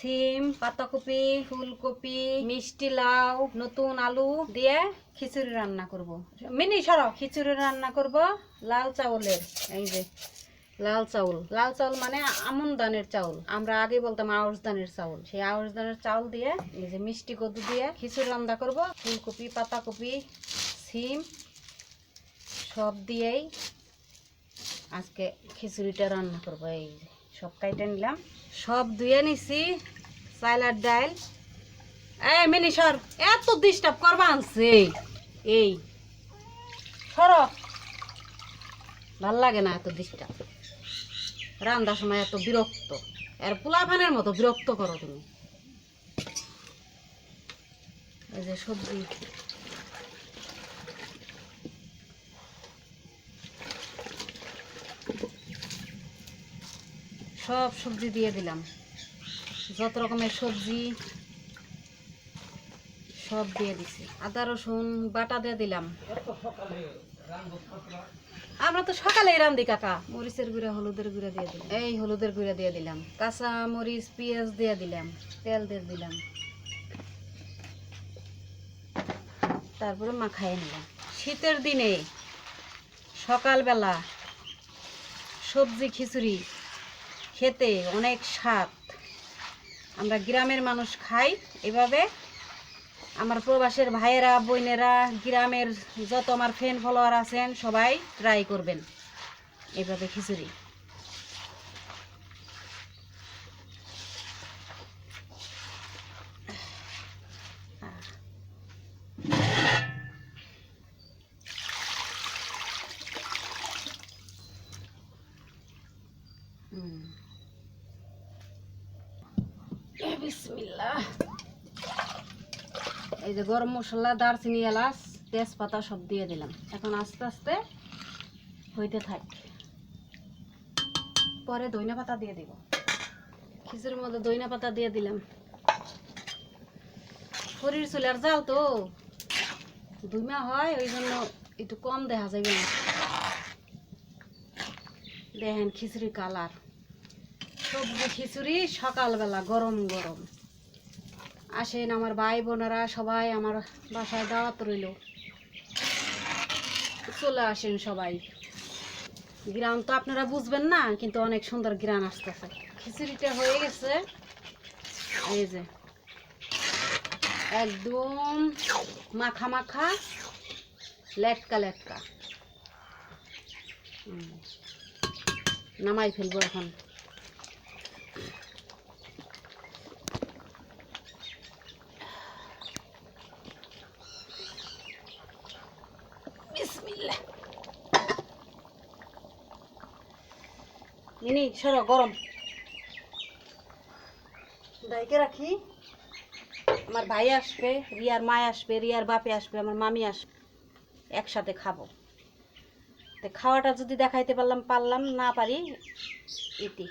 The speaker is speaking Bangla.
সিম, পাতাকপি, ফুলকপি, মিষ্টি লাউ, নতুন আলু দিয়ে খিচুড়ি রান্না করব। মিনি সর খিচুড়ি রান্না করব লাল চাউলের। এই যে, লাল চাউল। লাল চাউল মানে আমন দানের চাউল। আমরা আগে বলতাম আউশ দানের চাউল। সেই আউশ দানের চাউল দিয়ে, এই যে মিষ্টি কদু দিয়ে খিচুড়ি রান্না করব। ফুলকপি, পাতাকপি, সিম, সব দিয়েই আজকে খিচুড়িটা রান্না করব। এই যে। সব কাইটে নিলাম। সব ধুয়ে নিছি চাইল আর ডাইল। এই মিনি, সর। এত ডিস্টার্ব করবা আনছে। এই, সর। ভালো লাগে না এত ডিস্টার্ব রান্নার সময় এত বিরক্ত। আর পোলাফানের মতো বিরক্ত করো তুমি। এই যে সবজি। সব সবজি দিয়ে দিলাম। যত রকমের সবজি সব দিয়ে দিছি। আদা, রসুন, বাটা দিয়ে দিলাম। আমরা তো সকালেই রান্ধি কাকা। মরিচের গুঁড়া, হলুদের গুঁড়া দিয়ে দিলাম। এই হলুদের গুঁড়া দিয়ে দিলাম। কাঁচা মরিচ, পেঁয়াজ দিয়ে দিলাম। তেল দিয়ে দিলাম। তারপরে মাখাই নিলাম। শীতের দিনে সকালবেলা সবজি খিচুড়ি খেতে অনেক স্বাদ। আমরা গ্রামের মানুষ খাই এভাবে। আমার প্রবাসের ভাইয়েরা, বোনেরা, গ্রামের যত আমার ফ্রেন্ড ফলোয়ার আছেন, সবাই ট্রাই করবেন। এভাবে খিচুড়ি। এই যে গরম মশলা, দারচিনি, এলাচ, তেজপাতা সব দিয়ে দিলাম। এখন আস্তে আস্তে হইতে থাক। পরে দইনা পাতা দিয়ে দিব। খিচুড়ির মধ্যে দইনা পাতা দিয়ে দিলাম। শরীর চুলার জাল তো। দুইমা হয়, ওই জন্য একটু কম দেখা যাবে না। দেখেন খিচুড়ি কালার। সবজি খিচুড়ি, সকালবেলা গরম গরম। আসেন আমার ভাই বোনেরা, সবাই আমার বাসায় দাওয়াত রইল। চলে আসেন সবাই। গ্রাম তো আপনারা বুঝবেন না, কিন্তু অনেক সুন্দর গ্রাম আসতেছে। খিচুড়িটা হয়ে গেছে। এই যে। একদম মাখা মাখা, লেটকা লেটকা। নামাই ফেলব এখন। মিনি, সরো, গরম। ডাইকে রাখি। আমার ভাই আসবে, রিয়ার মা আসবে, রিয়ার বাপে আসবে, আমার মামি আসবে। একসাথে খাব। তো খাওয়াটা যদি দেখাইতে পারলাম পারলাম, না পারি, ইতি।